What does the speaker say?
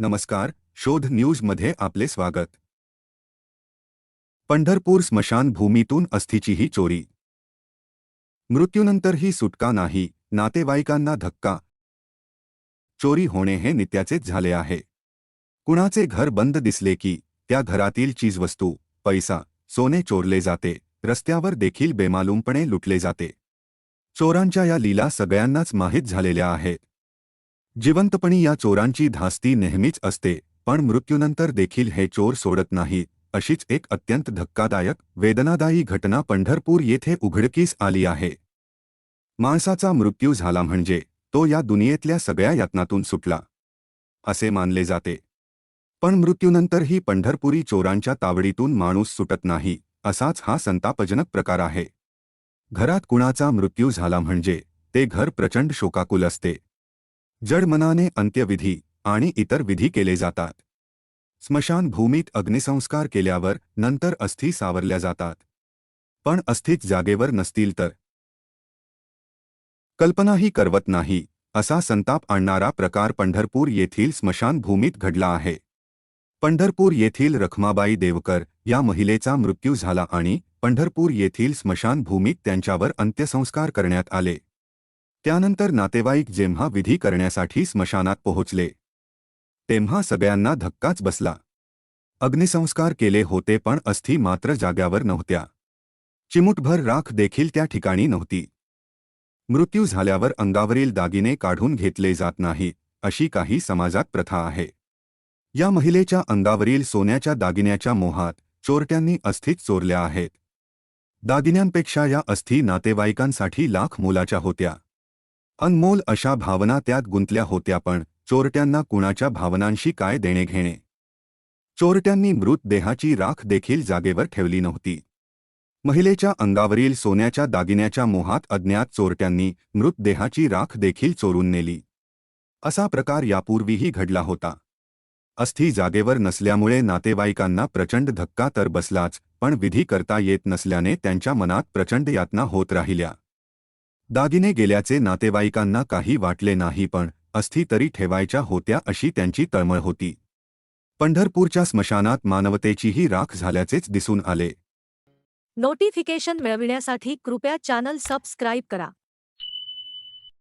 नमस्कार शोध न्यूजमध्ये आपले स्वागत. पंढरपूर स्मशानभूमीतून अस्थीचीही चोरी. मृत्यूनंतरही सुटका नाही नातेवाईकांना धक्का. चोरी होणे हे नित्याचेच झाले आहे. कुणाचे घर बंद दिसले की त्या घरातील चीजवस्तू पैसा सोने चोरले जाते रस्त्यावर देखील बेमालूमपणे लुटले जाते. चोरांच्या या लीला सगळ्यांनाच माहीत झालेल्या आहेत. जिवंतपणी या चोरांची धास्ती नेहमीच असते पण मृत्यूनंतर देखील हे चोर सोडत नाहीत अशीच एक अत्यंत धक्कादायक वेदनादायी घटना पंढरपूर येथे उघडकीस आली आहे. माणसाचा मृत्यू झाला म्हणजे तो या दुनियेतल्या सगळ्या यातनातून सुटला. असे मानले जाते. पण मृत्यूनंतरही पंढरपुरी चोरांच्या तावडीतून माणूस सुटत नाही असाच हा संतापजनक प्रकार आहे. घरात कुणाचा मृत्यू झाला म्हणजे ते घर प्रचंड शोकाकुल असते जडमनाने अंत्यविधी आणि इतर विधी केले जातात. स्मशानभूमीत अग्निसंस्कार केल्यावर नंतर अस्थी सावरल्या जातात. पण अस्थित जागेवर नसतील तर. कल्पनाही करवत नाही असा संताप आणणारा प्रकार पंढरपूर येथील स्मशानभूमीत घडला आहे. पंढरपूर येथील रखमाबाई देवकर या महिलेचा मृत्यू झाला आणि पंढरपूर येथील स्मशानभूमीत त्यांच्यावर अंत्यसंस्कार करण्यात आले. त्यानंतर नातेवाईक जेव्हा विधी करण्यासाठी स्मशानात पोहोचले तेव्हा सगळ्यांना धक्काच बसला. अग्निसंस्कार केले होते पण अस्थी मात्र जाग्यावर नव्हत्या. चिमुटभर राख देखील त्या ठिकाणी नव्हती. मृत्यू झाल्यावर अंगावरील दागिने काढून घेतले जात नाहीत अशी काही समाजात प्रथा आहे. या महिलेच्या अंगावरील सोन्याच्या दागिन्याच्या मोहात चोरट्यांनी अस्थित चोरल्या आहेत. दागिन्यांपेक्षा या अस्थी नातेवाईकांसाठी लाख मोलाच्या होत्या. अनमोल अशा भावना त्यात गुंतल्या होत्या पण चोरट्यांना कुणाच्या भावनांशी काय देणे घेणे? चोरट्यांनी मृतदेहाची राख देखील जागेवर ठेवली नव्हती. महिलेच्या अंगावरील सोन्याच्या दागिन्याच्या मोहात अज्ञात चोरट्यांनी मृतदेहाची राख देखील चोरून नेली. असा प्रकार यापूर्वीही घडला होता. अस्थी जागेवर नसल्यामुळे नातेवाईकांना प्रचंड धक्का तर बसलाच पण विधी करता येत नसल्याने त्यांच्या मनात प्रचंड यातना होत राहिल्या. दागिने गेल्याचे नातेवाईकांना काही वाटले नाही पण अस्थी तरी ठेवायच्या होत्या अशी त्यांची तळमळ होती. पंढरपूरच्या स्मशानात मानवतेचीही राख झाल्याचेच दिसून आले. नोटिफिकेशन मिळविण्यासाठी कृपया चॅनल सबस्क्राईब करा.